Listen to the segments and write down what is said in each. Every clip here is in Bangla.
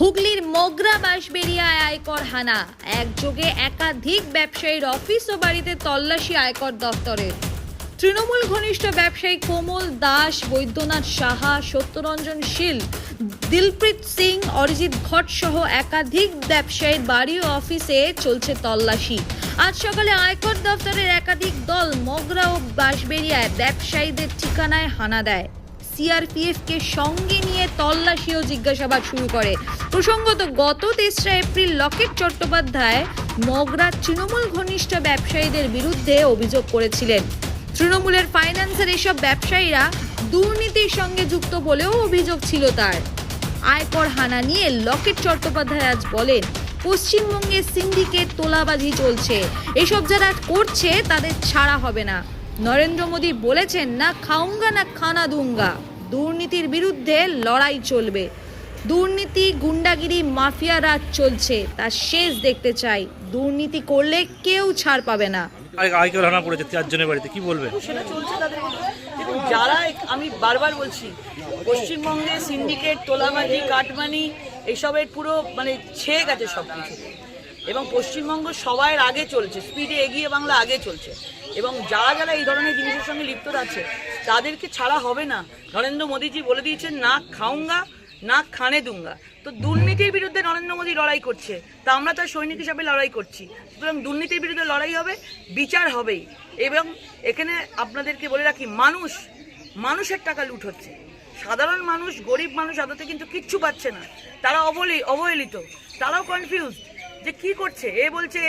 হুগলির মগরা বাঁশবেরিয়ায় আয়কর হানা। একযোগে একাধিক ব্যবসায়ীর অফিস ও বাড়িতে তল্লাশি আয়কর দপ্তরের তৃণমূল ঘনিষ্ঠ ব্যবসায়ী কোমল দাস, বৈদ্যনাথ সাহা, সত্যরঞ্জন শীল, দিলপ্রীত সিং, অরিজিৎ ঘট সহ একাধিক ব্যবসায়ীর বাড়ি ও অফিসে চলছে তল্লাশি। আজ সকালে আয়কর দপ্তরের একাধিক দল মগরা ও বাঁশবেরিয়ায় ব্যবসায়ীদের ঠিকানায় হানা দেয়। সিআরপিএফ কে সঙ্গে নিয়ে তল্লাশি ও জিজ্ঞাসাবাদ শুরু করে। প্রসঙ্গত, গত তেসরা এপ্রিল লকেট চট্টোপাধ্যায় মগরা তৃণমূল ঘনিষ্ঠ ব্যবসায়ীদের বিরুদ্ধে অভিযোগ করেছিলেন। তৃণমূলের ফাইন্যান্সের এসব ব্যবসায়ীরা দুর্নীতির সঙ্গে যুক্ত বলেও অভিযোগ ছিল তার। আয়কর হানা নিয়ে লকেট চট্টোপাধ্যায় আজ বলেন, পশ্চিমবঙ্গে সিন্ডিকেট তোলাবাজি চলছে। এসব যারা করছে, তাদের ছাড়া হবে না। নরেন্দ্র মোদী বলেছেন না খাউঙ্গা না খানা দুঙ্গা দুর্নীতির বিরুদ্ধে লড়াই চলবে। দুর্নীতি গুন্ডাগিরি মাফিয়া রাজ চলছে। তার শেষ দেখতে চাই। দুর্নীতি করলে কেউ ছাড় পাবে না। আয়কর হানা পড়েছে চারজনের বাড়িতে কি বলবেন সেটা চলছে তাদের দেখুন যারা আমি বারবার বলছি পশ্চিমবঙ্গে সিন্ডিকেট তোলাবাজি কাটমানি এইসবের পুরো মানে ছেয়ে গেছে সব কিছু এবং পশ্চিমবঙ্গ সবার আগে চলছে। স্পিডে এগিয়ে বাংলা আগে চলছে। এবং যারা যারা এই ধরনের জিনিসের সঙ্গে লিপ্ত আছে, তাদেরকে ছাড়া হবে না। নরেন্দ্র মোদীজি বলে দিয়েছেন, না খাউঙ্গা না খানে দুঙ্গা। তো দুর্নীতির বিরুদ্ধে নরেন্দ্র মোদী লড়াই করছে, তা আমরা তার সৈনিক হিসাবে লড়াই করছি। সুতরাং দুর্নীতির বিরুদ্ধে লড়াই হবে, বিচার হবেই। এবং এখানে আপনাদেরকে বলে রাখি, মানুষ, মানুষের টাকা লুট হচ্ছে। সাধারণ মানুষ, গরিব মানুষ আদতে কিন্তু কিচ্ছু পাচ্ছে না। তারা অবলি, অবহেলিত। তারাও কনফিউজ যে কি করছে? এ বলছে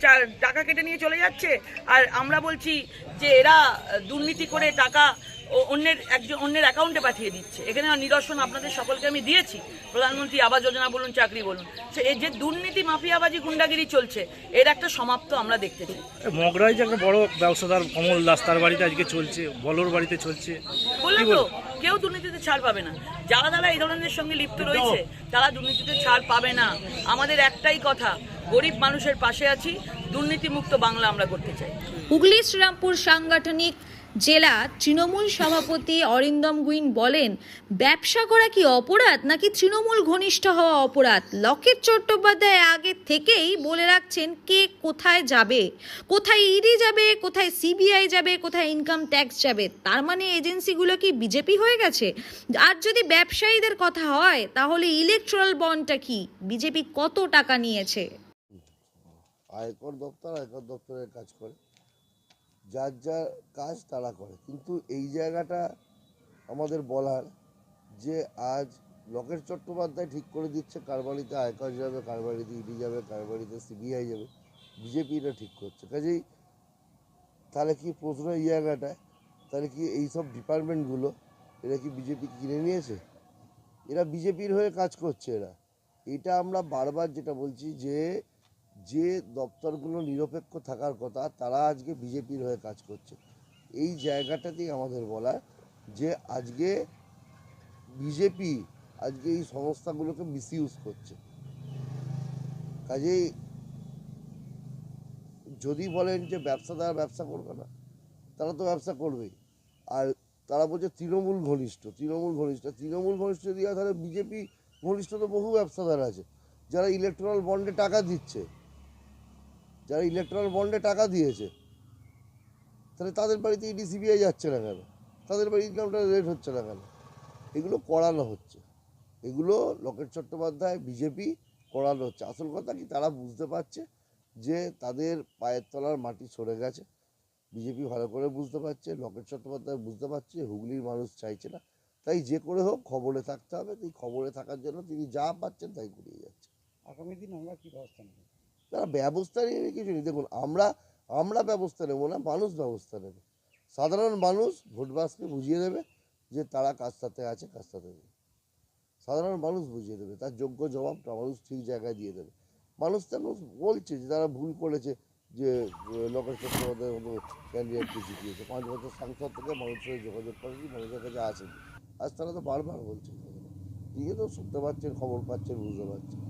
চা- টাকা কেটে নিয়ে চলে যাচ্ছে। আর আমরা বলছি যে এরা দুর্নীতি করে টাকা অন্যের একজন অন্যের অ্যাকাউন্টে পাঠিয়ে দিচ্ছে। এখানে নিদর্শন আপনাদের সকলকে আমি দিয়েছি। প্রধানমন্ত্রী আবাস যোজনা বলুন চাকরি বলুন। সে এই যে দুর্নীতি মাফিয়াবাজি গুন্ডাগিরি চলছে এর একটা সমাপ্ত আমরা দেখতে চাই। এ, মগরায় যে একটা বড় ব্যবসাদার কমল দাস তার বাড়িতে আজকে চলছে বলর বাড়িতে চলছে। বললাম তো কেউ দুর্নীতিতে ছাড় পাবে না। যারা যারা এই ধরনের সঙ্গে লিপ্ত রয়েছে, তারা দুর্নীতিতে ছাড় পাবে না। আমাদের একটাই কথা, গরিব মানুষের পাশে আছি, দুর্নীতিমুক্ত বাংলা আমরা করতে চাই। হুগলি, শ্রীরামপুর সাংগঠনিক জেলা তৃণমূল সভাপতি অরিন্দম গুইন বলেন, ব্যবসা করা কি অপরাধ নাকি তৃণমূল ঘনিষ্ঠ হওয়া অপরাধ? লকেট চট্টোপাধ্যায় আগে থেকেই বলে রাখছেন কে কোথায় যাবে, কোথায় ইডি যাবে, কোথায় সিবিআই যাবে, কোথায় ইনকাম ট্যাক্স যাবে। তার মানে এজেন্সিগুলো কি বিজেপি হয়ে গেছে? আর যদি ব্যবসায়ীদের কথা হয়, তাহলে ইলেকট্রাল বন্ডটা কি? বিজেপি কত টাকা নিয়েছে? আয়কর দপ্তর আয়কর দপ্তরের কাজ করে। যার যার কাজ তারা করে। কিন্তু এই জায়গাটা আমাদের বলার যে আজ লকেট চট্টোপাধ্যায় ঠিক করে দিচ্ছে কার বাড়িতে আয়কর যাবে কার বাড়িতে ইডি যাবে কার বাড়িতে সিবিআই যাবে বিজেপি এটা ঠিক করছে। কাজেই তাহলে কি প্রশ্ন এই জায়গাটায়, তাহলে কি এই সব ডিপার্টমেন্টগুলো, এরা কি বিজেপি কিনে নিয়েছে? এরা বিজেপির হয়ে কাজ করছে এরা। এটা আমরা বারবার যেটা বলছি যে যে দপ্তরগুলো নিরপেক্ষ থাকার কথা, তারা আজকে বিজেপির হয়ে কাজ করছে। এই জায়গাটাতেই আমাদের বলার যে আজকে বিজেপি আজকে এই সংস্থাগুলোকে মিসইউজ করছে। কাজেই যদি বলেন যে ব্যবসাদার ব্যবসা করবে না, তারা তো ব্যবসা করবেই। আর তারা বলছে তৃণমূল ঘনিষ্ঠ তৃণমূল ঘনিষ্ঠ তৃণমূল ঘনিষ্ঠ যদি তাহলে বিজেপি ঘনিষ্ঠ তো বহু ব্যবসাদার আছে, যারা ইলেকট্রাল বন্ডে টাকা দিচ্ছে। যারা ইলেকট্রাল বন্ডে টাকা দিয়েছে, তাহলে তাদের বাড়িতে ইডি সিবিআই যাচ্ছে না কেন? তাদের বাড়ি ইনকামটা রেট হচ্ছে না কেন? এগুলো করানো হচ্ছে। এগুলো লকেট চট্টোপাধ্যায়, বিজেপি করানো হচ্ছে। আসল কথা কি? তারা বুঝতে পারছে যে তাদের পায়ের তলার মাটি সরে গেছে। বিজেপি ভালো করে বুঝতে পারছে, লকেট চট্টোপাধ্যায় বুঝতে পারছে, হুগলির মানুষ চাইছে না। তাই যে করে হোক খবরে থাকতে হবে। তাই খবরে থাকার জন্য তিনি যা পাচ্ছেন তাই করিয়ে যাচ্ছে। আগামী দিন আমরা কি ব্যবস্থা নেব? তারা ব্যবস্থা নিয়ে কিছু নেই। দেখুন, আমরা আমরা ব্যবস্থা নেব না, মানুষ ব্যবস্থা নেবে। সাধারণ মানুষ ভোটবাসকে বুঝিয়ে দেবে যে তারা সাথে আছে সাথে নেই। সাধারণ মানুষ বুঝিয়ে দেবে, তার যোগ্য জবাবটা মানুষ ঠিক জায়গায় দিয়ে দেবে। মানুষ তো বলছে যে তারা ভুল করেছে যে লোকের চট্টোপাধ্যায় ক্যান্ডিডেটকে জিতিয়েছে। পাঁচ বছর সাংসদ থেকে মানুষের যোগাযোগ করেনি, মানুষের কাছে আসেনি। আজ তারা তো বারবার বলছে। নিজে তো শুনতে পাচ্ছেন, খবর পাচ্ছেন, বুঝতে পারছেন।